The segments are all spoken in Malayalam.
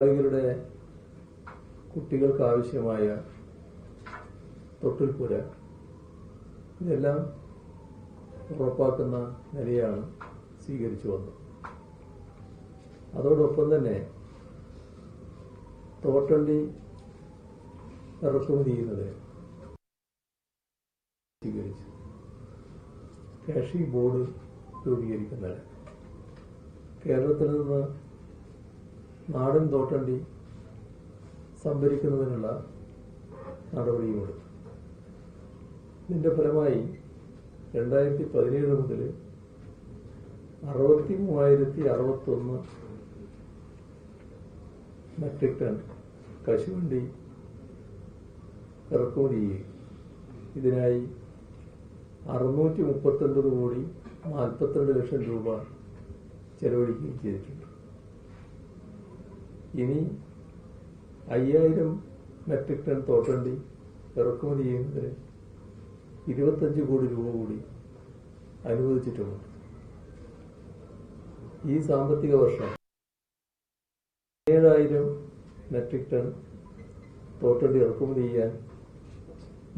കളികളുടെ കുട്ടികൾക്ക് ആവശ്യമായ തൊട്ടിൽപ്പുര. ഇതെല്ലാം ഉറപ്പാക്കുന്ന നിലയാണ് സ്വീകരിച്ചു വന്നത്. അതോടൊപ്പം തന്നെ തോട്ടണ്ടി ഇറക്കുമതി ചെയ്യുന്നത് സ്വീകരിച്ചു. കാഷി ബോർഡ് രൂപീകരിക്കുന്നതിന് കേരളത്തിൽ നിന്ന് നാടൻ തോട്ടണ്ടി സംഭരിക്കുന്നതിനുള്ള നടപടിയുമെടുത്തു ഇതിന്റെ ഫലമായി രണ്ടായിരത്തി പതിനേഴ് മുതൽ അറുപത്തി മൂവായിരത്തി അറുപത്തൊന്ന് മെട്രിക് ടൺ കശുവണ്ടി ഇറക്കുമതി ചെയ്യും ഇതിനായി അറുന്നൂറ്റി മുപ്പത്തൊൻപത് കോടി നാൽപ്പത്തിരണ്ട് ലക്ഷം രൂപ ചെലവഴിക്കുകയും ചെയ്തിട്ടുണ്ട്. ഇനി അയ്യായിരം മെട്രിക് ടൺ തോട്ടണ്ടി ഇറക്കുമതി ചെയ്യുന്നതിന് ഇരുപത്തഞ്ച് കോടി രൂപ കൂടി അനുവദിച്ചിട്ടുണ്ട്. ഈ സാമ്പത്തിക വർഷം ഏഴായിരം മെട്രിക് ടൺ തോട്ടണ്ടി ഇറക്കുമതി ചെയ്യാൻ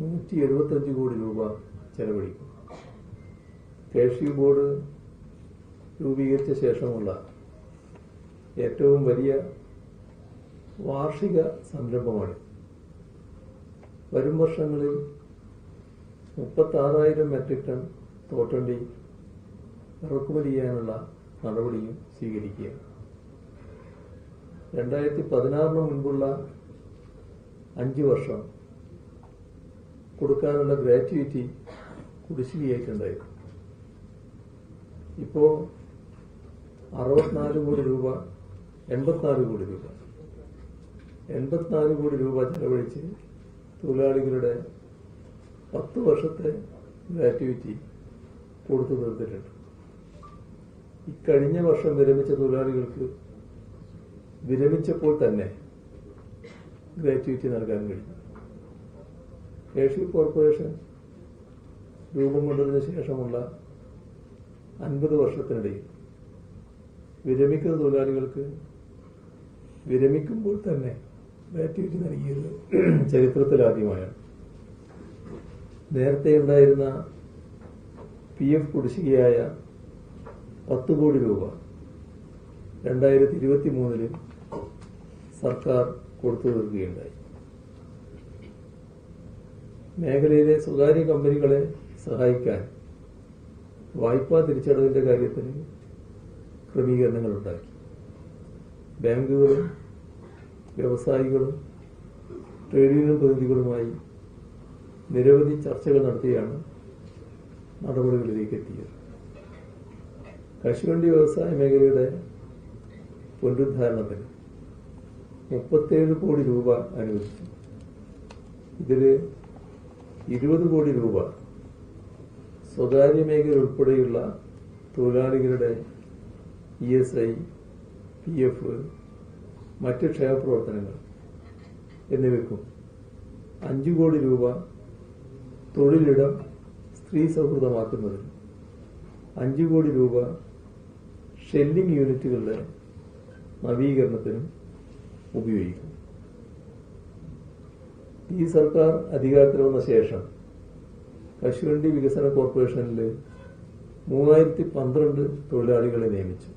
നൂറ്റി എഴുപത്തഞ്ച് കോടി രൂപ ചെലവഴിക്കും. കേഷി ബോർഡ് രൂപീകരിച്ച ശേഷമുള്ള ഏറ്റവും വലിയ വാർഷിക സംരംഭമാണ്. വരും വർഷങ്ങളിൽ മുപ്പത്തി ആറായിരം മെട്രിക് ടൺ തോട്ടണ്ടി ഇറക്കുമതി ചെയ്യാനുള്ള നടപടിയും സ്വീകരിക്കുക രണ്ടായിരത്തി പതിനാറിന് മുൻപുള്ള അഞ്ച് വർഷം കൊടുക്കാനുള്ള ഗ്രാറ്റുവിറ്റി കുടിശ്ശികയായിട്ടുണ്ടായിരുന്നു. ഇപ്പോൾ അറുപത്തിനാല് കോടി രൂപ എൺപത്തിനാല് കോടി രൂപ. എൺപത്തിനാല് കോടി രൂപ ചെലവഴിച്ച് തൊഴിലാളികളുടെ പത്ത് വർഷത്തെ ഗ്രാറ്റുവിറ്റി കൊടുത്തു തീർത്തിട്ടുണ്ട്. ഇക്കഴിഞ്ഞ വർഷം വിരമിച്ച തൊഴിലാളികൾക്ക് വിരമിച്ചപ്പോൾ തന്നെ ഗ്രാറ്റുവിറ്റി നൽകാൻ കഴിയും ഏഷ്യൻ കോർപ്പറേഷൻ രൂപം കൊണ്ടതിന് ശേഷമുള്ള അൻപത് വർഷത്തിനിടയിൽ വിരമിക്കുന്ന തൊഴിലാളികൾക്ക് വിരമിക്കുമ്പോൾ തന്നെ ഗ്രാറ്റുവിറ്റി നൽകിയത്. ചരിത്രത്തിലാദ്യമായാണ്. നേരത്തെ ഉണ്ടായിരുന്ന പി എഫ് കുടിശ്ശികയായ പത്ത് കോടി രൂപ രണ്ടായിരത്തി ഇരുപത്തി മൂന്നിൽ സർക്കാർ കൊടുത്തു തീർക്കുകയുണ്ടായി. മേഖലയിലെ സ്വകാര്യ കമ്പനികളെ സഹായിക്കാൻ വായ്പാ തിരിച്ചടവിന്റെ കാര്യത്തിന് ക്രമീകരണങ്ങൾ ഉണ്ടാക്കി ബാങ്കുകളും വ്യവസായികളും ട്രേഡ് യൂണിയൻ പ്രതിനിധികളുമായി നിരവധി ചർച്ചകൾ നടത്തിയാണ് നടപടികളിലേക്ക് എത്തിയത് കശുവണ്ടി വ്യവസായ മേഖലയുടെ പുനരുദ്ധാരണത്തിന് മുപ്പത്തേഴ് കോടി രൂപ അനുവദിച്ചു. ഇതിൽ ഇരുപത് കോടി രൂപ സ്വകാര്യ മേഖല ഉൾപ്പെടെയുള്ള തൊഴിലാളികളുടെ E S I P F മറ്റ് ക്ഷേമപ്രവർത്തനങ്ങൾ എന്നിവയ്ക്കും അഞ്ചു കോടി രൂപ തൊഴിലിടം സ്ത്രീ സൗഹൃദമാക്കുന്നതിന് അഞ്ചു കോടി രൂപ ഷെല്ലിംഗ് യൂണിറ്റുകളുടെ നവീകരണത്തിനും ഉപയോഗിക്കും. ഈ സർക്കാർ അധികാരത്തിൽ വന്ന ശേഷം കശുവണ്ടി വികസന കോർപ്പറേഷനിൽ മൂവായിരത്തി പന്ത്രണ്ട് തൊഴിലാളികളെ നിയമിച്ചു.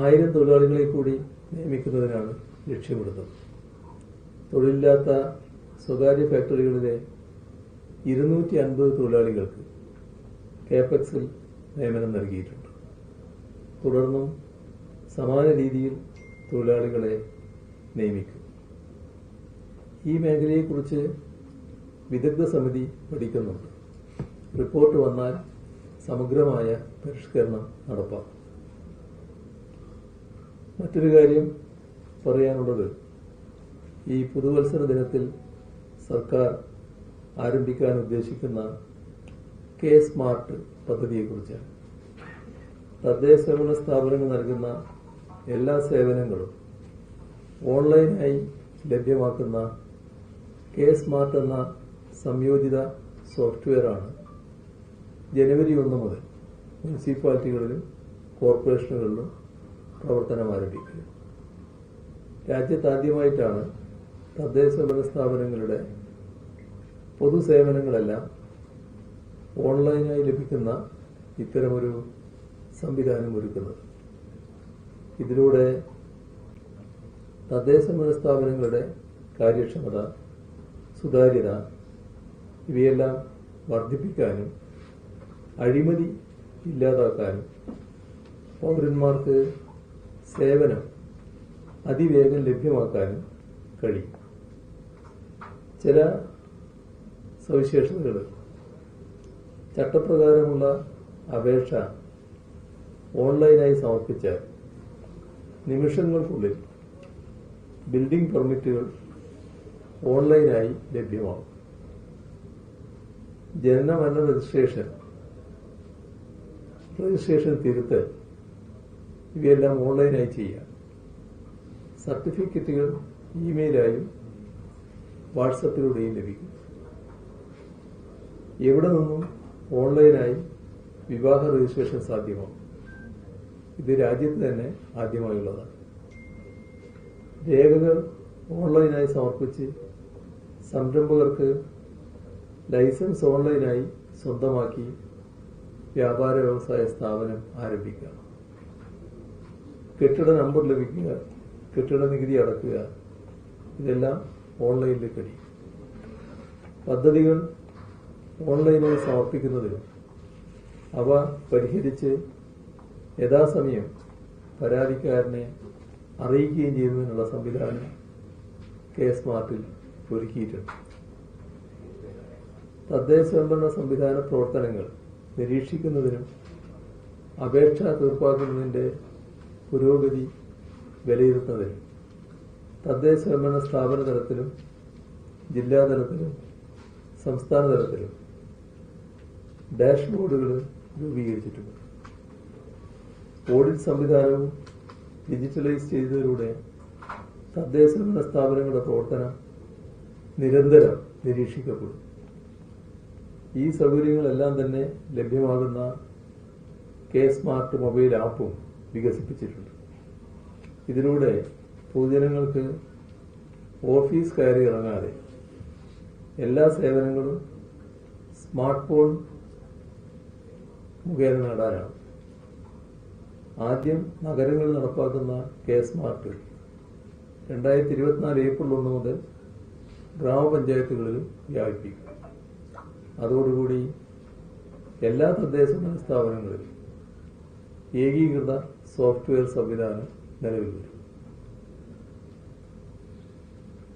ആയിരം തൊഴിലാളികളെ കൂടി നിയമിക്കുന്നതിനാണ് ലക്ഷ്യമിടുന്നത്. തൊഴിലില്ലാത്ത സ്വകാര്യ ഫാക്ടറികളിലെ ഇരുന്നൂറ്റി അൻപത് തൊഴിലാളികൾക്ക് കേപെക്സിൽ നിയമനം നൽകിയിട്ടുണ്ട്. തുടർന്നും സമാന രീതിയിൽ തൊഴിലാളികളെ നിയമിക്കും. ഈ മേഖലയെക്കുറിച്ച് വിദഗ്ധ സമിതി പഠിക്കുന്നുണ്ട്. റിപ്പോർട്ട് വന്നാൽ സമഗ്രമായ പരിഷ്കരണം നടപ്പാക്കും. മറ്റൊരു കാര്യം പറയാനുള്ളത്. ഈ പുതുവത്സര ദിനത്തിൽ സർക്കാർ ആരംഭിക്കാൻ ഉദ്ദേശിക്കുന്ന കെ സ്മാർട്ട് പദ്ധതിയെക്കുറിച്ചാണ്. തദ്ദേശ സ്വയംഭരണ സ്ഥാപനങ്ങൾ നൽകുന്ന എല്ലാ സേവനങ്ങളും ഓൺലൈനായി ലഭ്യമാക്കുന്ന കെ സ്മാർട്ട് എന്ന സംയോജിത സോഫ്റ്റ്വെയറാണ് ജനുവരി ഒന്ന് മുതൽ മുനിസിപ്പാലിറ്റികളിലും കോർപ്പറേഷനുകളിലും പ്രവർത്തനം ആരംഭിക്കുക രാജ്യത്താദ്യമായിട്ടാണ് തദ്ദേശ ഭരണ സ്ഥാപനങ്ങളുടെ പൊതുസേവനങ്ങളെല്ലാം ഓൺലൈനായി ലഭിക്കുന്ന ഇത്തരമൊരു സംവിധാനം ഒരുക്കുന്നത്. ഇതിലൂടെ തദ്ദേശ സ്ഥാപനങ്ങളുടെ കാര്യക്ഷമത സുതാര്യത ഇവയെല്ലാം വർദ്ധിപ്പിക്കാനും അഴിമതി ഇല്ലാതാക്കാനും പൗരന്മാർക്ക് സേവനം അതിവേഗം ലഭ്യമാക്കാനും കഴിയും. ചില സവിശേഷതകൾ. ചട്ടപ്രകാരമുള്ള അപേക്ഷ ഓൺലൈനായി സമർപ്പിച്ചാൽ നിമിഷങ്ങൾക്കുള്ളിൽ ബിൽഡിംഗ് പെർമിറ്റുകൾ ഓൺലൈനായി ലഭ്യമാകും. ജനന മരണ രജിസ്ട്രേഷൻ രജിസ്ട്രേഷൻ തിരുത്തൽ ഇവയെല്ലാം ഓൺലൈനായി ചെയ്യാം സർട്ടിഫിക്കറ്റുകൾ ഇമെയിലായും വാട്സപ്പിലൂടെയും ലഭിക്കും. എവിടെ നിന്നും ഓൺലൈനായി വിവാഹ രജിസ്ട്രേഷൻ സാധ്യമാകും? ഇത് രാജ്യത്ത് തന്നെ ആദ്യമായുള്ളതാണ്. രേഖകൾ ഓൺലൈനായി സമർപ്പിച്ച് സംരംഭകർക്ക് ലൈസൻസ് ഓൺലൈനായി സ്വന്തമാക്കി വ്യാപാര വ്യവസായ സ്ഥാപനം ആരംഭിക്കുക. കെട്ടിട നമ്പർ ലഭിക്കുക കെട്ടിട നികുതി അടക്കുക ഇതെല്ലാം ഓൺലൈനിൽ കഴിയും പദ്ധതികൾ ഓൺലൈനായി സമർപ്പിക്കുന്നതിന് അവ പരിഹരിച്ച് യഥാസമയം പരാതിക്കാരനെ അറിയിക്കുകയും ചെയ്യുന്നതിനുള്ള സംവിധാനം കെ സ്മാർട്ടിൽ ഒരുക്കിയിട്ടുണ്ട്. തദ്ദേശ സ്വയംഭരണ സംവിധാന പ്രവർത്തനങ്ങൾ നിരീക്ഷിക്കുന്നതിനും അപേക്ഷ തീർപ്പാക്കുന്നതിന്റെ പുരോഗതി വിലയിരുത്തുന്നതിൽ തദ്ദേശ സ്വയംഭരണ സ്ഥാപന തലത്തിലും ജില്ലാ തലത്തിലും സംസ്ഥാന തലത്തിലും ഡാഷ്ബോർഡുകൾ രൂപീകരിച്ചിട്ടുണ്ട്. ഓഡിറ്റ് സംവിധാനവും ഡിജിറ്റലൈസ് ചെയ്തതിലൂടെ തദ്ദേശ സ്വയംഭരണ സ്ഥാപനങ്ങളുടെ പ്രവർത്തനം നിരന്തരം നിരീക്ഷിക്കപ്പെടും. ഈ സൗകര്യങ്ങളെല്ലാം തന്നെ ലഭ്യമാകുന്ന കെ സ്മാർട്ട് മൊബൈൽ ആപ്പും വികസിപ്പിച്ചിട്ടുണ്ട്. ഇതിലൂടെ പൊതുജനങ്ങൾക്ക് ഓഫീസ് കയറി ഇറങ്ങാതെ എല്ലാ സേവനങ്ങളും സ്മാർട്ട് ഫോൺ മുഖേന നേടാനാണ്. ആദ്യം നഗരങ്ങളിൽ നടപ്പാക്കുന്ന കെ സ്മാർട്ട്. രണ്ടായിരത്തി ഇരുപത്തിനാല് ഏപ്രിൽ ഒന്ന് മുതൽ ഗ്രാമപഞ്ചായത്തുകളിൽ വ്യാപിപ്പിക്കും. അതോടുകൂടി എല്ലാ തദ്ദേശ സ്ഥാപനങ്ങളിലും ഏകീകൃത സോഫ്റ്റ്വെയർ സംവിധാനം നിലവിൽ വരും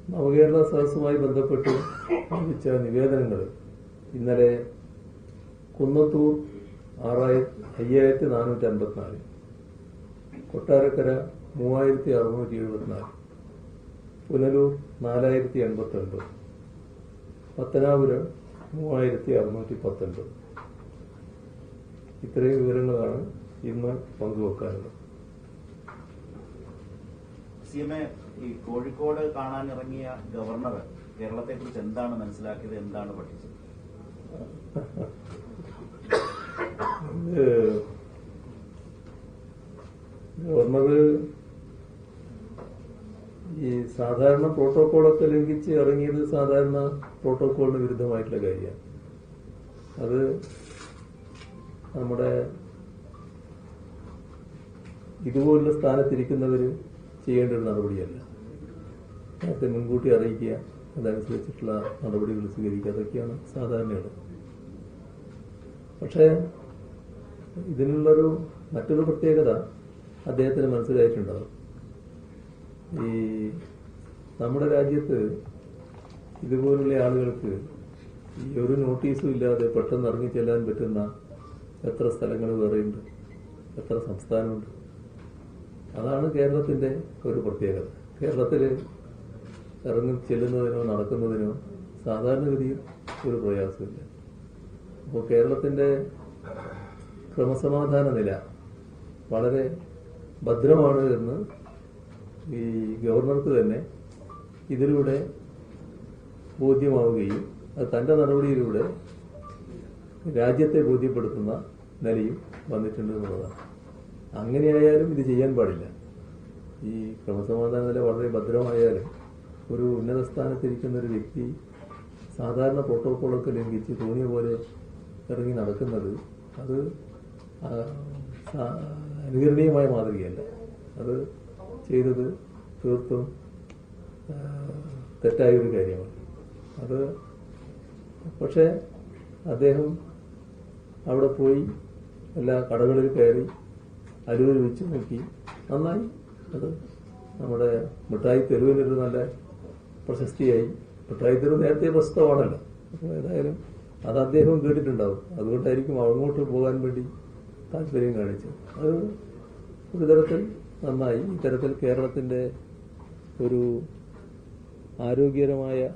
നവകേരള സദസ്സുമായി ബന്ധപ്പെട്ട് ലഭിച്ച നിവേദനങ്ങൾ ഇന്നലെ കുന്നത്തൂർ അയ്യായിരത്തി നാനൂറ്റി അമ്പത്തിനാല് കൊട്ടാരക്കര മൂവായിരത്തി അറുന്നൂറ്റി എഴുപത്തിനാല് പുനലൂർ നാലായിരത്തി എൺപത്തി ഒൻപത് പത്തനാപുരം മൂവായിരത്തി അറുന്നൂറ്റി പത്തൊൻപത് ഇത്രയും വിവരങ്ങളാണ് ഇന്ന് പങ്കുവെക്കാറുണ്ട് സി എം എ ഈ കോഴിക്കോട് കാണാനിറങ്ങിയ ഗവർണർ കേരളത്തെ കുറിച്ച് എന്താണ് മനസ്സിലാക്കിയത് എന്താണ് പഠിച്ചത്? ഗവർണർ ഈ സാധാരണ പ്രോട്ടോകോളൊക്കെ ലംഘിച്ച് ഇറങ്ങിയത് സാധാരണ പ്രോട്ടോകോളിന് വിരുദ്ധമായിട്ടുള്ള കാര്യമാണ്. അത് നമ്മുടെ ഇതുപോലുള്ള സ്ഥാനത്തിരിക്കുന്നവര് ചെയ്യേണ്ട ഒരു നടപടിയല്ല. നേരത്തെ മുൻകൂട്ടി അറിയിക്കുക അതനുസരിച്ചിട്ടുള്ള നടപടികൾ സ്വീകരിക്കുക അതൊക്കെയാണ് സാധാരണയുള്ളത് പക്ഷേ ഇതിനുള്ളൊരു മറ്റൊരു പ്രത്യേകത അദ്ദേഹത്തിന് മനസ്സിലായിട്ടുണ്ടാകും ഈ നമ്മുടെ രാജ്യത്ത് ഇതുപോലുള്ള ആളുകൾക്ക് ഈ ഒരു നോട്ടീസും ഇല്ലാതെ പെട്ടെന്ന് ഇറങ്ങി ചെല്ലാൻ പറ്റുന്ന എത്ര സ്ഥലങ്ങൾ വേറെയുണ്ട് എത്ര സംസ്ഥാനമുണ്ട് അതാണ് കേരളത്തിന്റെ ഒരു പ്രത്യേകത. കേരളത്തിൽ ഇറങ്ങി ചെല്ലുന്നതിനോ നടക്കുന്നതിനോ സാധാരണഗതിയിൽ ഒരു പ്രയാസമില്ല. അപ്പോൾ കേരളത്തിന്റെ ക്രമസമാധാന നില വളരെ ഭദ്രമാണ് എന്ന് ഈ ഗവർണർക്ക് തന്നെ ഇതിലൂടെ ബോധ്യമാവുകയും അത് തന്റെ നടപടിയിലൂടെ രാജ്യത്തെ ബോധ്യപ്പെടുത്തുന്ന നിലയും വന്നിട്ടുണ്ട് എന്നുള്ളതാണ്. അങ്ങനെയായാലും ഇത് ചെയ്യാൻ പാടില്ല. ഈ ക്രമസമാധാന നില വളരെ ഭദ്രമായാലും ഒരു ഉന്നത സ്ഥാനത്തിരിക്കുന്ന ഒരു വ്യക്തി സാധാരണ പ്രോട്ടോക്കോളൊക്കെ ലംഘിച്ച് തോന്നിയ പോലെ ഇറങ്ങി നടക്കുന്നത് അത് അനുകരണീയമായ മാതൃകയല്ല. അത് ചെയ്തത് തീർത്തും തെറ്റായ ഒരു കാര്യമാണ്. അത് പക്ഷേ അദ്ദേഹം അവിടെ പോയി എല്ലാ കടകളിൽ കയറി അരുവിൽ വെച്ച് നോക്കി. നന്നായി. അത് നമ്മുടെ മിഠായി തെരുവിനൊരു നല്ല പ്രശസ്തിയായി. മിഠായി തെരുവ് നേരത്തെ പ്രശസ്തമാണല്ലോ. അപ്പോൾ ഏതായാലും അത് അദ്ദേഹം കേട്ടിട്ടുണ്ടാവും. അതുകൊണ്ടായിരിക്കും അങ്ങോട്ട് പോകാൻ വേണ്ടി താല്പര്യം കാണിച്ചത്. അത് ഒരു തരത്തിൽ നന്നായി. ഇത്തരത്തിൽ കേരളത്തിന്റെ ഒരു ആരോഗ്യകരമായ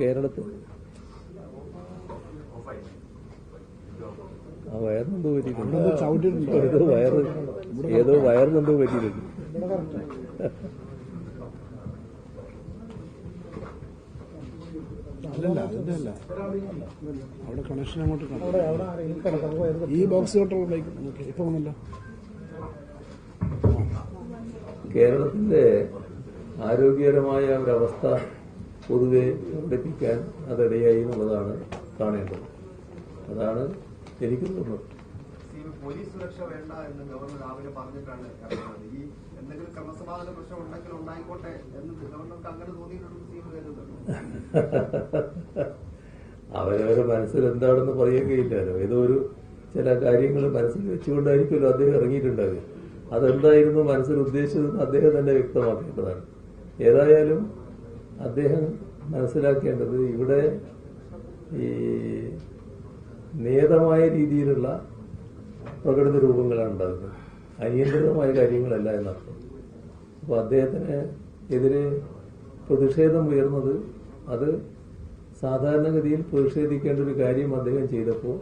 കേരളത്തിൽ ആ വയറിനെന്തോ പറ്റിയിട്ടുണ്ട്. ഏതോ വയറ് ഏതോ വയറിനെന്തോ പറ്റിയിട്ടുണ്ട്. അല്ലല്ല അതിന്റെ അല്ല അവിടെ കണക്ഷൻ അങ്ങോട്ട് കാണാം ഈ ബോക്സ് തൊട്ടുള്ള ഇപ്പൊ കേരളത്തിന്റെ ആരോഗ്യകരമായ ഒരവസ്ഥ പൊതുവെ പ്രകടിപ്പിക്കാൻ അതിടയായി എന്നുള്ളതാണ് കാണേണ്ടത്. അതാണ് എനിക്ക് തോന്നുന്നത്. പോലീസ് സുരക്ഷ വേണ്ട എന്ന് ഗവർണർ രാവിലെ പറഞ്ഞിട്ടാണ് ഈ എന്തെങ്കിലും ക്രമസമാധാന പ്രശ്നം ഉണ്ടെങ്കിൽ ഉണ്ടായിക്കോട്ടെ എന്ന് ഗവർണർക്ക് അങ്ങനെ കരുതുന്നുണ്ട്. അവരവരുടെ മനസ്സിൽ എന്താണെന്ന് പറയുകയില്ലല്ലോ ഏതോ ഒരു ചില കാര്യങ്ങൾ മനസ്സിൽ വെച്ചുകൊണ്ടായിരിക്കുമല്ലോ അദ്ദേഹം ഇറങ്ങിയിട്ടുണ്ടാവുക അതെന്തായിരുന്നു മനസ്സിൽ ഉദ്ദേശിച്ചതെന്ന് അദ്ദേഹം തന്നെ വ്യക്തമാക്കേണ്ടതാണ്. ഏതായാലും അദ്ദേഹം മനസ്സിലാക്കേണ്ടത് ഇവിടെ ഈ നിയതമായ രീതിയിലുള്ള പ്രകടന രൂപങ്ങളാണ് ഉണ്ടാകുന്നത്. അനിയന്ത്രിതമായ കാര്യങ്ങളല്ല എന്നർത്ഥം. അപ്പോൾ അദ്ദേഹത്തിന് എതിരെ പ്രതിഷേധം ഉയർന്നത് അത് സാധാരണഗതിയിൽ പ്രതിഷേധിക്കേണ്ട ഒരു കാര്യം അദ്ദേഹം ചെയ്തപ്പോൾ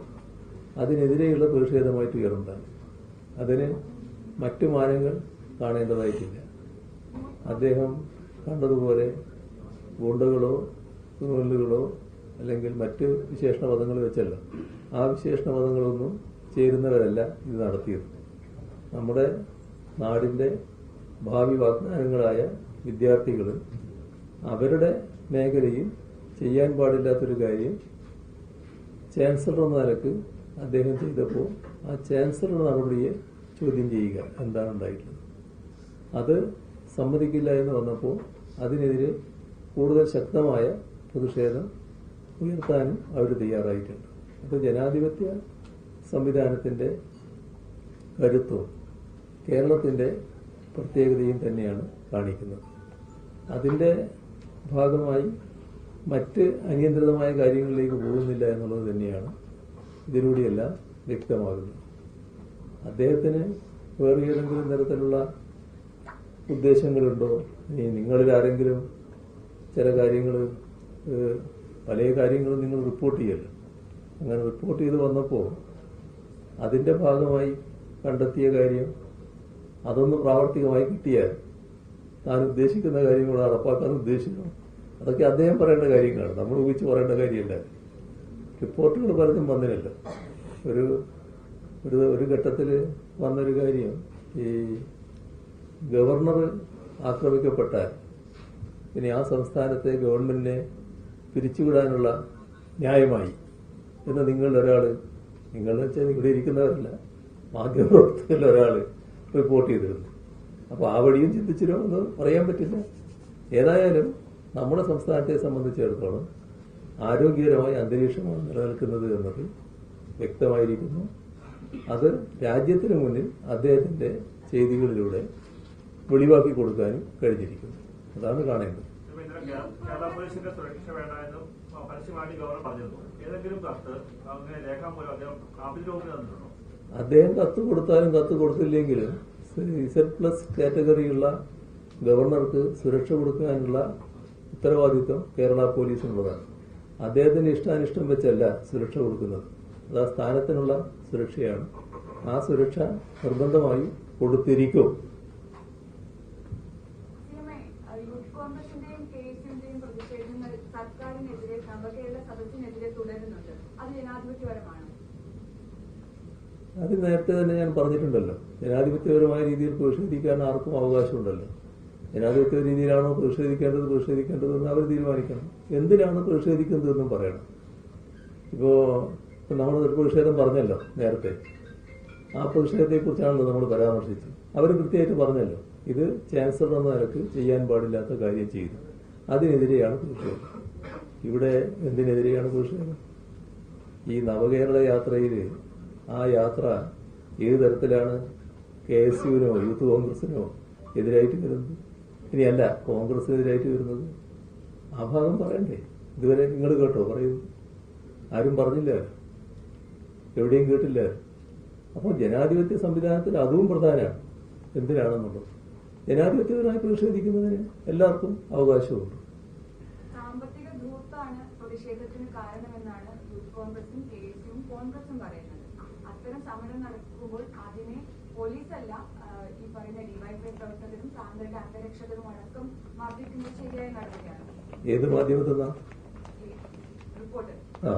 അതിനെതിരെയുള്ള പ്രതിഷേധമായിട്ട് ഉയർന്നതാണ്. അതിന് മറ്റു മാനങ്ങൾ കാണേണ്ടതായിട്ടില്ല. അദ്ദേഹം കണ്ടതുപോലെ ഗുണ്ടകളോ തുന്നലുകളോ അല്ലെങ്കിൽ മറ്റ് വിശേഷണ പദങ്ങൾ വെച്ചല്ല. ആ വിശേഷണ പദങ്ങളൊന്നും ചേരുന്നവരല്ല ഇത് നടത്തിയത്. നമ്മുടെ നാടിന്റെ ഭാവി വാഗ്ദാനങ്ങളായ വിദ്യാർത്ഥികൾ അവരുടെ മേഖലയിൽ ചെയ്യാൻ പാടില്ലാത്തൊരു കാര്യം ചാൻസലർ നിലയ്ക്ക് അദ്ദേഹം ചെയ്തപ്പോൾ ആ ചാൻസലർ നടപടിയെ ചോദ്യം ചെയ്യുക എന്താണ് ഉണ്ടായിട്ടുള്ളത്. അത് സമ്മതിക്കില്ല എന്ന് വന്നപ്പോൾ അതിനെതിരെ കൂടുതൽ ശക്തമായ പ്രതിഷേധം ഉയർത്താനും അവർ തയ്യാറായിട്ടുണ്ട്. അപ്പോൾ ജനാധിപത്യ സംവിധാനത്തിന്റെ കരുത്വം കേരളത്തിന്റെ പ്രത്യേകതയും തന്നെയാണ് കാണിക്കുന്നത്. അതിന്റെ ഭാഗമായി മറ്റ് അനിയന്ത്രിതമായ കാര്യങ്ങളിലേക്ക് പോകുന്നില്ല എന്നുള്ളത് തന്നെയാണ് ഇതിലൂടെയെല്ലാം വ്യക്തമാകുന്നത്. അദ്ദേഹത്തിന് വേറെ ഏതെങ്കിലും തരത്തിലുള്ള ഉദ്ദേശങ്ങളുണ്ടോ? ഇനി നിങ്ങളിൽ ആരെങ്കിലും ചില കാര്യങ്ങൾ പല കാര്യങ്ങളും നിങ്ങൾ റിപ്പോർട്ട് ചെയ്യല്ലോ? അങ്ങനെ റിപ്പോർട്ട് ചെയ്ത് വന്നപ്പോൾ അതിന്റെ ഭാഗമായി കണ്ടെത്തിയ കാര്യം അതൊന്ന് പ്രാവർത്തികമായി കിട്ടിയാൽ താൻ ഉദ്ദേശിക്കുന്ന കാര്യങ്ങൾ നടപ്പാക്കാൻ ഉദ്ദേശിക്കണം അതൊക്കെ അദ്ദേഹം പറയേണ്ട കാര്യങ്ങളാണ്. നമ്മൾ ഊഹിച്ച് പറയേണ്ട കാര്യമല്ല. റിപ്പോർട്ടുകൾ പലതും വന്നില്ല ഒരു ഒരു ഒരു ഘട്ടത്തിൽ വന്നൊരു കാര്യം ഈ ഗവർണർ ആക്രമിക്കപ്പെട്ടാൽ ഇനി ആ സംസ്ഥാനത്തെ ഗവൺമെന്റിനെ പിരിച്ചുവിടാനുള്ള ന്യായമായി എന്ന് നിങ്ങളുടെ ഒരാൾ നിങ്ങളെന്ന് വെച്ചാൽ ഇവിടെ ഇരിക്കുന്നവരല്ല മാധ്യമപ്രവർത്തകരിൽ ഒരാൾ റിപ്പോർട്ട് ചെയ്തിരുന്നു അപ്പോൾ ആ വഴിയും ചിന്തിച്ചിരോ എന്ന് പറയാൻ പറ്റില്ല. ഏതായാലും നമ്മുടെ സംസ്ഥാനത്തെ സംബന്ധിച്ചിടത്തോളം ആരോഗ്യകരമായ അന്തരീക്ഷമാണ് നിലനിൽക്കുന്നത് എന്നത് വ്യക്തമായിരിക്കുന്നു. അത് രാജ്യത്തിന് മുന്നിൽ അദ്ദേഹത്തിന്റെ ചെയ്തികളിലൂടെ വെളിവാക്കി കൊടുക്കാനും കഴിഞ്ഞിരിക്കുന്നു. അതാണ് കാണേണ്ടത്. ഇപ്പൊ ഇന്നലെ കേ- കേരള പോലീസിന്റെ സുരക്ഷ വേണമെന്നും പരസ്യമായിട്ട് ഗവർണർ പറഞ്ഞിരുന്നു. ഏതെങ്കിലും കത്ത് അങ്ങനെ രേഖാമൂലം അദ്ദേഹം വകുപ്പിന് തന്നിട്ടുണ്ടോ? അദ്ദേഹം കത്ത് കൊടുത്താലും കത്ത് കൊടുത്തില്ലെങ്കിലും ഇസഡ് പ്ലസ് കാറ്റഗറിയുള്ള ഗവർണർക്ക് സുരക്ഷ കൊടുക്കാനുള്ള ഉത്തരവാദിത്വം കേരള പോലീസിനുള്ളതാണ്. അദ്ദേഹത്തിന് ഇഷ്ടാനിഷ്ടം വെച്ചല്ല സുരക്ഷ കൊടുക്കുന്നത്. അത് ആ സ്ഥാനത്തിനുള്ള സുരക്ഷയാണ്. ആ സുരക്ഷ നിർബന്ധമായി കൊടുത്തിരിക്കും. യൂത്ത് കോൺഗ്രസിന്റെയും കെ എസിന്റെയും പ്രതിഷേധങ്ങൾ സർക്കാരിനെതിരെ നവകേരള സദസ്സിനെതിരെ തുടരുന്നുണ്ട്. അത് ജനാധിപത്യപരമാണ്. അത് നേരത്തെ തന്നെ ഞാൻ പറഞ്ഞിട്ടുണ്ടല്ലോ. ജനാധിപത്യപരമായ രീതിയിൽ പ്രതിഷേധിക്കാൻ ആർക്കും അവകാശമുണ്ടല്ലോ. ജനാധിപത്യ രീതിയിലാണോ പ്രതിഷേധിക്കേണ്ടത് പ്രതിഷേധിക്കേണ്ടതെന്ന് അവർ തീരുമാനിക്കണം. എന്തിനാണ് പ്രതിഷേധിക്കുന്നതെന്നും പറയണം. ഇപ്പോൾ നമ്മൾ പ്രതിഷേധം പറഞ്ഞല്ലോ നേരത്തെ. ആ പ്രതിഷേധത്തെക്കുറിച്ചാണല്ലോ നമ്മൾ പരാമർശിച്ചത്. അവർ കൃത്യമായിട്ട് പറഞ്ഞല്ലോ. ഇത് ചാൻസലർ എന്ന നിലയ്ക്ക് ചെയ്യാൻ പാടില്ലാത്ത കാര്യം ചെയ്തു. അതിനെതിരെയാണ് പ്രതിഷേധം ഇവിടെ എന്തിനെതിരെയാണ് പ്രതിഷേധം ഈ നവകേരള യാത്രയിൽ ആ യാത്ര ഏത് തരത്തിലാണ് കെ എസ് യുവിനോ യൂത്ത് കോൺഗ്രസിനോ എതിരായിട്ട് വരുന്നത്? ഇനിയല്ല കോൺഗ്രസിനെതിരായിട്ട് വരുന്നത്? ആ ഭാഗം പറയണ്ടേ. ഇതുവരെ നിങ്ങൾ കേട്ടോ പറയുന്നു ആരും പറഞ്ഞില്ല. എവിടെയും കേട്ടില്ല. അപ്പോൾ ജനാധിപത്യ സംവിധാനത്തിൽ അതും പ്രധാനമാണ്. എന്തിനാണെന്നുള്ളത്? ജനാധിപത്യപരമായി പ്രതിഷേധിക്കുന്നതിന് എല്ലാവർക്കും അവകാശമുണ്ട്. സാമ്പത്തിക ധൂർത്താണ് പ്രതിഷേധത്തിന് കാരണമെന്നാണ് യൂത്ത് കോൺഗ്രസും കെ എസ് യുവും കോൺഗ്രസും പറയുന്നത്. അത്തരം സമരം നടക്കുമ്പോൾ അതിനെ പോലീസല്ല ആ, ഈ പറയുന്ന ഡിവൈഫൈ പ്രവർത്തകരും സാന്ദ്രയുടെ അന്തരക്ഷകരും അടക്കം മർദ്ദിക്കുന്നത് ശരിയായ നടപടിയാണ് ഏത് മാധ്യമത്തിൽ ഈ റിപ്പോർട്ട്. ആ.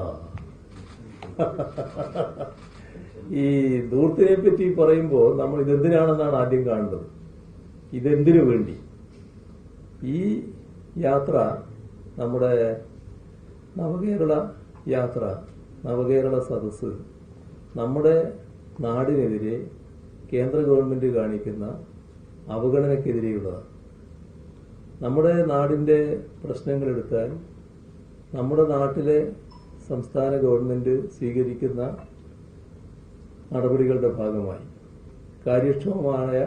ഈ ദൂർത്തിനെ പറ്റി പറയുമ്പോൾ നമ്മൾ ഇതെന്തിനാണെന്നാണ് ആദ്യം കാണുന്നത്? ഇതെന്തിനു വേണ്ടി? ഈ യാത്ര നമ്മുടെ നവകേരള യാത്ര നവകേരള സദസ്സ് നമ്മുടെ നാടിനെതിരെ കേന്ദ്ര ഗവൺമെന്റ് കാണിക്കുന്ന അവഗണനയ്ക്കെതിരെയുള്ളതാണ്. നമ്മുടെ നാടിന്റെ പ്രശ്നങ്ങൾ എടുത്താൽ നമ്മുടെ നാട്ടിലെ സംസ്ഥാന ഗവൺമെന്റ് സ്വീകരിക്കുന്ന നടപടികളുടെ ഭാഗമായി കാര്യക്ഷമമായ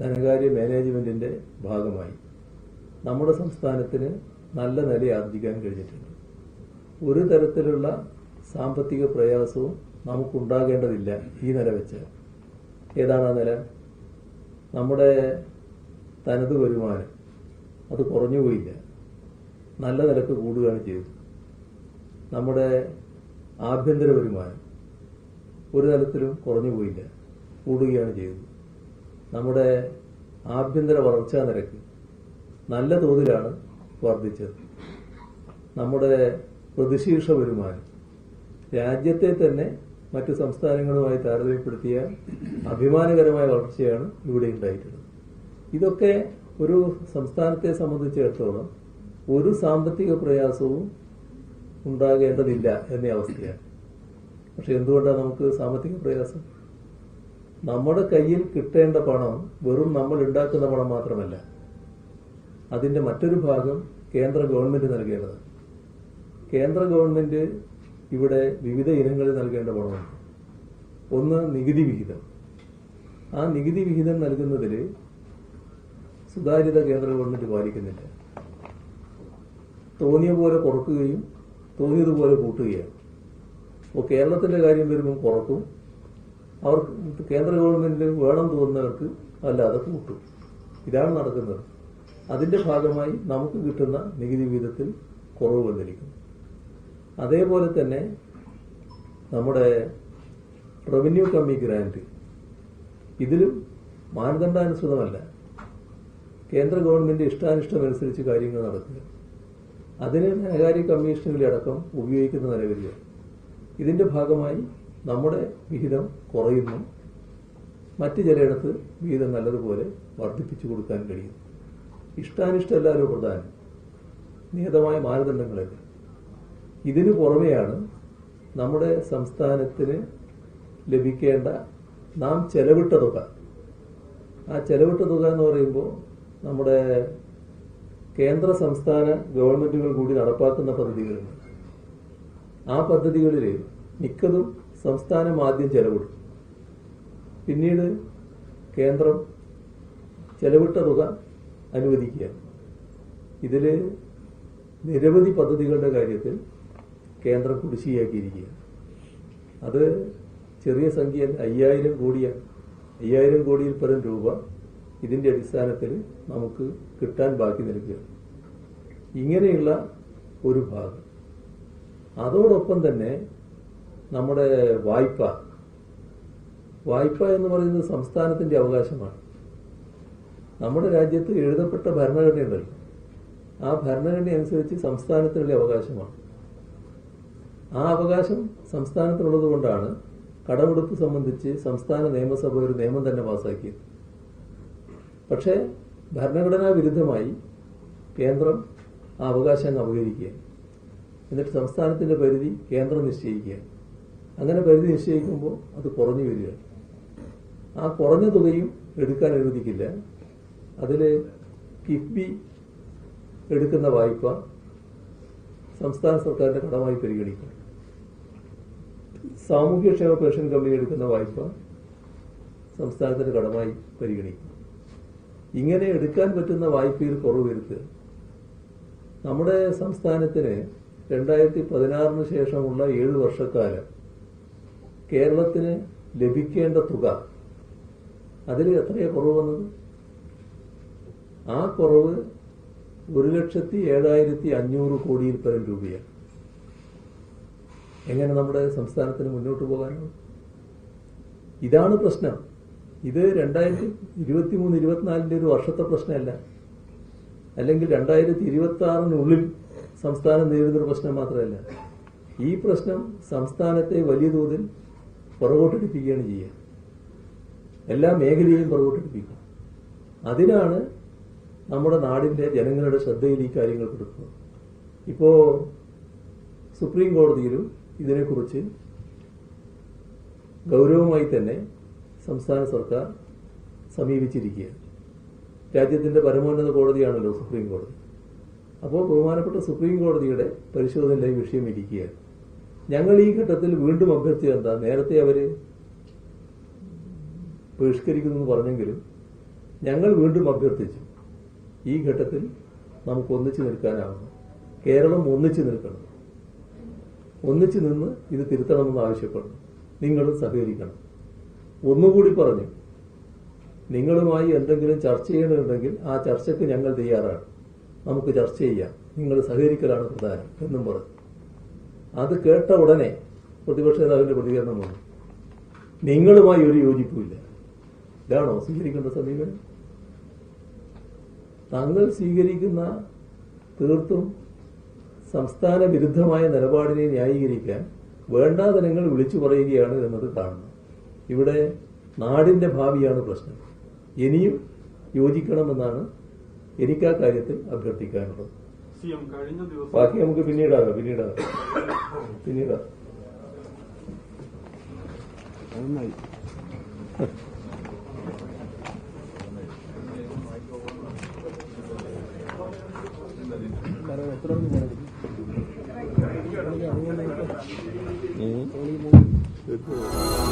ധനകാര്യ മാനേജ്മെന്റിന്റെ ഭാഗമായി നമ്മുടെ സംസ്ഥാനത്തിന് നല്ല നില ആർജിക്കാൻ കഴിഞ്ഞിട്ടുണ്ട്. ഒരു തരത്തിലുള്ള സാമ്പത്തിക പ്രയാസവും നമുക്കുണ്ടാകേണ്ടതില്ല ഈ നില വെച്ച്. ഏതാണ് ആ നില? നമ്മുടെ തനത് വരുമാനം അത് കുറഞ്ഞു പോയില്ല. നല്ല നിലയ്ക്ക് കൂടുകയാണ് ചെയ്തത്. നമ്മുടെ ആഭ്യന്തര വരുമാനം ഒരു തരത്തിലും കുറഞ്ഞു പോയില്ല. കൂടുകയാണ് ചെയ്തത്. നമ്മുടെ ആഭ്യന്തര വളർച്ചാ നിരക്ക് നല്ല തോതിലാണ് വർദ്ധിച്ചത്. നമ്മുടെ പ്രതിശീർഷ വരുമാനം രാജ്യത്തെ തന്നെ മറ്റ് സംസ്ഥാനങ്ങളുമായി താരതമ്യപ്പെടുത്തിയ അഭിമാനകരമായ വളർച്ചയാണ് ഇവിടെ ഉണ്ടായിട്ടുള്ളത്. ഇതൊക്കെ ഒരു സംസ്ഥാനത്തെ സംബന്ധിച്ചിടത്തോളം ഒരു സാമ്പത്തിക പ്രയാസവും ഉണ്ടാകേണ്ടതില്ല എന്ന അവസ്ഥയാണ്. പക്ഷെ എന്തുകൊണ്ടാണ് നമുക്ക് സാമ്പത്തിക പ്രയാസം? നമ്മുടെ കയ്യിൽ കിട്ടേണ്ട പണം വെറും നമ്മൾ ഉണ്ടാക്കുന്ന പണം മാത്രമല്ല. അതിന്റെ മറ്റൊരു ഭാഗം കേന്ദ്ര ഗവൺമെന്റ് നൽകേണ്ടത്. കേന്ദ്ര ഗവൺമെന്റ് ഇവിടെ വിവിധ ഇനങ്ങളിൽ നൽകേണ്ട പണമാണ്. ഒന്ന് നികുതി വിഹിതം. ആ നികുതി വിഹിതം നൽകുന്നതിൽ സുതാര്യത കേന്ദ്ര ഗവൺമെന്റ് പാലിക്കുന്നില്ല. തോന്നിയ പോലെ കുറക്കുകയും തോന്നിയതുപോലെ കൂട്ടുകയാണ്. അപ്പോൾ കേരളത്തിന്റെ കാര്യം വരുമ്പോൾ കുറക്കും അവർക്ക് കേന്ദ്ര ഗവൺമെന്റിന് വേണം തോന്നുന്നവർക്ക് അല്ലാതെ കൂട്ടും. ഇതാണ് നടക്കുന്നത്. അതിന്റെ ഭാഗമായി നമുക്ക് കിട്ടുന്ന നികുതി വിഹിതത്തിൽ കുറവ് വന്നിരിക്കുന്നു. അതേപോലെ തന്നെ നമ്മുടെ റവന്യൂ കമ്മി ഗ്രാന്റ് ഇതിലും മാനദണ്ഡാനുസൃതമല്ല. കേന്ദ്ര ഗവൺമെന്റ് ഇഷ്ടാനിഷ്ടമനുസരിച്ച് കാര്യങ്ങൾ നടക്കുക അതിന് ധനകാര്യ കമ്മീഷനുകളടക്കം ഉപയോഗിക്കുന്ന നിലവിലാണ് ഇതിന്റെ ഭാഗമായി നമ്മുടെ വിഹിതം കുറയുന്നു. മറ്റു ചിലയിടത്ത് വിഹിതം നല്ലതുപോലെ വർദ്ധിപ്പിച്ചു കൊടുക്കാൻ കഴിയും. ഇഷ്ടാനിഷ്ടമല്ലാലോ പ്രധാനം നിയതമായ മാനദണ്ഡങ്ങളല്ല? ഇതിനു പുറമെയാണ് നമ്മുടെ സംസ്ഥാനത്തിന് ലഭിക്കേണ്ട നാം ചെലവിട്ട തുക. ആ ചെലവിട്ട തുക എന്ന് പറയുമ്പോൾ നമ്മുടെ കേന്ദ്ര സംസ്ഥാന ഗവൺമെന്റുകൾ കൂടി നടപ്പാക്കുന്ന പദ്ധതികളുണ്ട് ആ പദ്ധതികളിൽ മിക്കതും സംസ്ഥാനം ആദ്യം ചെലവിടും പിന്നീട് കേന്ദ്രം ചെലവിട്ട തുക അനുവദിക്കുക. ഇതിൽ നിരവധി പദ്ധതികളുടെ കാര്യത്തിൽ കേന്ദ്രം കുടിശ്ശിയാക്കിയിരിക്കുക അത് ചെറിയ സംഖ്യ അയ്യായിരം കോടിയാണ് അയ്യായിരം കോടിയിൽ പരം രൂപ ഇതിന്റെ അടിസ്ഥാനത്തിൽ നമുക്ക് കിട്ടാൻ ബാക്കി നൽകുക ഇങ്ങനെയുള്ള ഒരു ഭാഗം. അതോടൊപ്പം തന്നെ നമ്മുടെ വായ്പ. വായ്പ എന്ന് പറയുന്നത് സംസ്ഥാനത്തിന്റെ അവകാശമാണ്. നമ്മുടെ രാജ്യത്ത് എഴുതപ്പെട്ട ഭരണഘടനയുണ്ടല്ലോ. ആ ഭരണഘടന അനുസരിച്ച് സംസ്ഥാനത്തിനുള്ള അവകാശമാണ്. ആ അവകാശം സംസ്ഥാനത്തിനുള്ളത് കൊണ്ടാണ് കടമെടുപ്പ് സംബന്ധിച്ച് സംസ്ഥാന നിയമസഭ ഒരു നിയമം തന്നെ പാസാക്കിയത്. പക്ഷേ ഭരണഘടനാ വിരുദ്ധമായി കേന്ദ്രം ആ അവകാശം അങ്ങ് എന്നിട്ട് സംസ്ഥാനത്തിന്റെ പരിധി കേന്ദ്രം നിശ്ചയിക്കുകയാണ്. അങ്ങനെ പരിധി നിശ്ചയിക്കുമ്പോൾ അത് കുറഞ്ഞു വരികയാണ്. ആ കുറഞ്ഞ തുകയും എടുക്കാൻ അനുവദിക്കില്ല. അതിൽ കിഫ്ബി എടുക്കുന്ന വായ്പ സംസ്ഥാന സർക്കാരിന്റെ കടമായി പരിഗണിക്കും. സാമൂഹ്യക്ഷേമ പെൻഷൻ കമ്പനി എടുക്കുന്ന വായ്പ സംസ്ഥാനത്തിന്റെ കടമായി പരിഗണിക്കും. ഇങ്ങനെ എടുക്കാൻ പറ്റുന്ന വായ്പയിൽ കുറവ് വരുത്തുക നമ്മുടെ സംസ്ഥാനത്തിന് രണ്ടായിരത്തി പതിനാറിന് ശേഷമുള്ള ഏഴ് വർഷക്കാലം കേരളത്തിന് ലഭിക്കേണ്ട തുക. അതിൽ എത്രയാണ് കുറവ് വന്നത്? ആ കുറവ് ഒരു ലക്ഷത്തി ഏഴായിരത്തി അഞ്ഞൂറ് കോടിയിൽ പരം രൂപയാണ്. എങ്ങനെ നമ്മുടെ സംസ്ഥാനത്തിന് മുന്നോട്ട് പോകാനാണ്? ഇതാണ് പ്രശ്നം. ഇത് രണ്ടായിരത്തി ഇരുപത്തി മൂന്ന് ഇരുപത്തിനാലിന്റെ ഒരു വർഷത്തെ പ്രശ്നമല്ല. അല്ലെങ്കിൽ രണ്ടായിരത്തി ഇരുപത്തി ആറിനുള്ളിൽ സംസ്ഥാനം നേരിടുന്ന പ്രശ്നം മാത്രമല്ല. ഈ പ്രശ്നം സംസ്ഥാനത്തെ വലിയ തോതിൽ പുറകോട്ടടിപ്പിക്കുകയാണ് ചെയ്യുക. എല്ലാ മേഖലയിലും പുറകോട്ടെടുപ്പിക്കുക. അതിനാണ് നമ്മുടെ നാടിന്റെ ജനങ്ങളുടെ ശ്രദ്ധയിൽ ഈ കാര്യങ്ങൾ കൊടുക്കുന്നത്. ഇപ്പോ സുപ്രീം കോടതിയിലും ഇതിനെക്കുറിച്ച് ഗൗരവമായി തന്നെ സംസ്ഥാന സർക്കാർ സമീപിച്ചിരിക്കുകയാണ്. രാജ്യത്തിന്റെ പരമോന്നത കോടതിയാണല്ലോ സുപ്രീം കോടതി. അപ്പോൾ ബഹുമാനപ്പെട്ട സുപ്രീം കോടതിയുടെ പരിശോധനയിലെ വിഷയം ഇരിക്കുകയാണ്. ഞങ്ങൾ ഈ ഘട്ടത്തിൽ വീണ്ടും അഭ്യർത്ഥിച്ചത് എന്താ നേരത്തെ അവർ ബഹിഷ്കരിക്കുന്നു എന്ന് പറഞ്ഞെങ്കിലും ഞങ്ങൾ വീണ്ടും അഭ്യർത്ഥിച്ചു. ഈ ഘട്ടത്തിൽ നമുക്ക് ഒന്നിച്ചു നിൽക്കാനാവുന്നു. കേരളം ഒന്നിച്ചു നിൽക്കണം. ഒന്നിച്ചു നിന്ന് ഇത് തിരുത്തണമെന്ന് ആവശ്യപ്പെടുന്നു. നിങ്ങളും സഹകരിക്കണം. ഒന്നുകൂടി പറഞ്ഞു നിങ്ങളുമായി എന്തെങ്കിലും ചർച്ച ചെയ്യണമെന്നുണ്ടെങ്കിൽ ആ ചർച്ചയ്ക്ക് ഞങ്ങൾ തയ്യാറാണ്. നമുക്ക് ചർച്ച ചെയ്യാം. നിങ്ങൾ സഹകരിക്കലാണ് പ്രധാനം എന്നും പറഞ്ഞു. അത് കേട്ട ഉടനെ പ്രതിപക്ഷ നേതാവിന്റെ വന്നു. നിങ്ങളുമായി ഒരു യോജിപ്പുമില്ല. ഇതാണോ സ്വീകരിക്കേണ്ട സമീപനം? തങ്ങൾ സ്വീകരിക്കുന്ന തീർത്തും സംസ്ഥാന വിരുദ്ധമായ നിലപാടിനെ ന്യായീകരിക്കാൻ വേണ്ടാതനങ്ങൾ വിളിച്ചു പറയുകയാണ് എന്നത് കാണുന്നു ഇവിടെ നാടിന്റെ ഭാവിയാണ് പ്രശ്നം. ഇനിയും യോജിക്കണമെന്നാണ് എനിക്ക് ആ കാര്യത്തിൽ അഭ്യർത്ഥിക്കാനുള്ളത്. സി കഴിഞ്ഞ ദിവസം ബാക്കി നമുക്ക് പിന്നീടാകാം പിന്നീടാകാം. പിന്നീടാകാം. നന്നായി. എത്ര